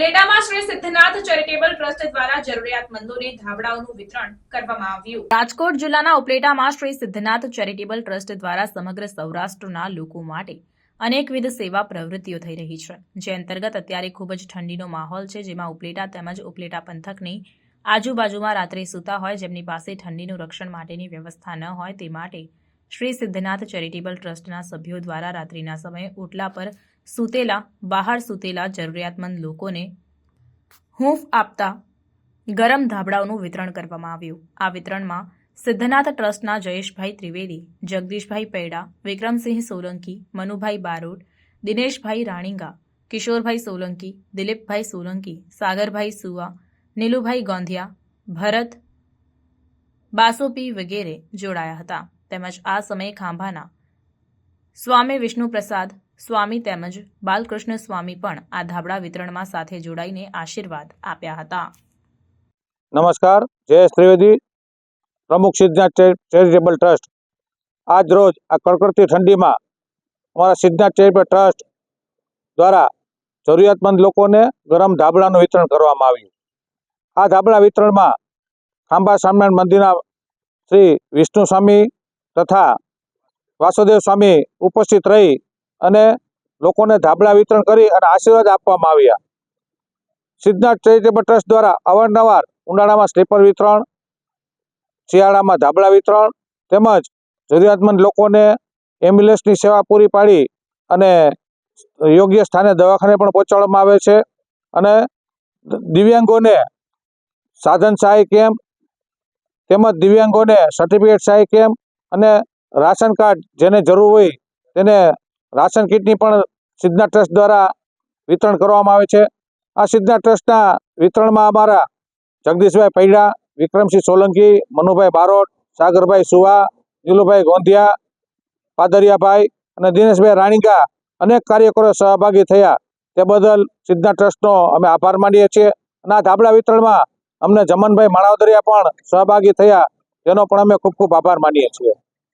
ઉપલેટામાં Shri Siddhnath charitable trust દ્વારા જરૂરિયાતમંદોને ધાબળાઓનું વિતરણ કરવામાં આવ્યું. રાજકોટ જિલ્લાના ઉપલેટામાં શ્રી સિદ્ધનાથ ચેરિટેબલ ટ્રસ્ટ દ્વારા સમગ્ર સૌરાષ્ટ્રના લોકો માટે અનેકવિધ સેવા પ્રવૃત્તિઓ થઈ રહી છે, જે અંતર્ગત અત્યારે ખૂબ જ ઠંડીનો માહોલ છે, જેમાં ઉપલેટા તેમજ ઉપલેટા પંથકની આજુબાજુમાં રાત્રે સૂતા હોય, જેમની પાસે ઠંડીનું રક્ષણ માટેની વ્યવસ્થા ન હોય તે માટે શ્રી સિદ્ધનાથ ચેરિટેબલ ટ્રસ્ટના સભ્યો દ્વારા રાત્રિના સમયે ઓટલા પર સૂતેલા, બહાર સૂતેલા જરૂરિયાતમંદ લોકોને હૂંફ આપતા ગરમ ધાબળાઓનું વિતરણ કરવામાં આવ્યું. આ વિતરણમાં સિદ્ધનાથ ટ્રસ્ટના જયેશભાઈ ત્રિવેદી, જગદીશભાઈ પૈડા, વિક્રમસિંહ સોલંકી, મનુભાઈ બારોટ, દિનેશભાઈ રાણીંગા, કિશોરભાઈ સોલંકી, દિલીપભાઈ સોલંકી, સાગરભાઈ સુવા, નીલુભાઈ ગોંધિયા, ભરત, બાસોપી વગેરે જોડાયા હતા. તેમજ આ સમયે ખાંભાના. સ્વામી વિષ્ણુપ્રસાદ, સ્વામી તેમજ બાલકૃષ્ણ સ્વામી પણ આ ધાબળા વિતરણમાં સાથે જોડાઈને આશીર્વાદ આપ્યા હતા. નમસ્કાર જયેશ ત્રિવેદી, પ્રમુખ સિદ્ધનાથ ચેરિટેબલ ટ્રસ્ટ. આજ રોજ આ કડકડતી ઠંડીમાં અમારા સિદ્ધનાથ ચેરિટેબલ ટ્રસ્ટ દ્વારા જરૂરિયાતમંદ લોકોને ગરમ ધાબળાનું વિતરણ કરવામાં આવ્યું. આ ધાબળા વિતરણમાં ખાંભા સ્વામિનારાયણ મંદિરના શ્રી વિષ્ણુ સ્વામી તથા વાસુદેવ સ્વામી ઉપસ્થિત રહી અને લોકોને ધાબળા વિતરણ કરી અને આશીર્વાદ આપવામાં આવ્યા. સિદ્ધનાથ ચેરિટેબલ ટ્રસ્ટ દ્વારા અવારનવાર ઉનાળામાં સ્લીપર વિતરણ, શિયાળામાં ધાબળા વિતરણ તેમજ જરૂરિયાતમંદ લોકોને એમ્બ્યુલન્સની સેવા પૂરી પાડી અને યોગ્ય સ્થાને દવાખાને પણ પહોંચાડવામાં આવે છે અને દિવ્યાંગોને સાધન સહાય કેમ્પ તેમજ દિવ્યાંગોને સર્ટિફિકેટ સહાય કેમ્પ અને રાશન કાર્ડ જેને જરૂર હોય તેને રાશન કીટની પણ સિદ્ધના ટ્રસ્ટ દ્વારા વિતરણ કરવામાં આવે છે. આ સિદ્ધના ટ્રસ્ટના વિતરણમાં અમારા જગદીશભાઈ પૈડા, વિક્રમસિંહ સોલંકી, મનુભાઈ બારોટ, સાગરભાઈ સુવા, નીલુભાઈ ગોંધિયા, પાદરિયાભાઈ અને દિનેશભાઈ રાણીકા અનેક કાર્યકરો સહભાગી થયા. તે બદલ સિદ્ધના ટ્રસ્ટનો અમે આભાર માનીએ છીએ. અને આ ધાબળા વિતરણમાં અમને જમનભાઈ માણાવદરિયા પણ સહભાગી થયા. તેનો પણ અમે ખૂબ ખૂબ આભાર માનીએ છીએ.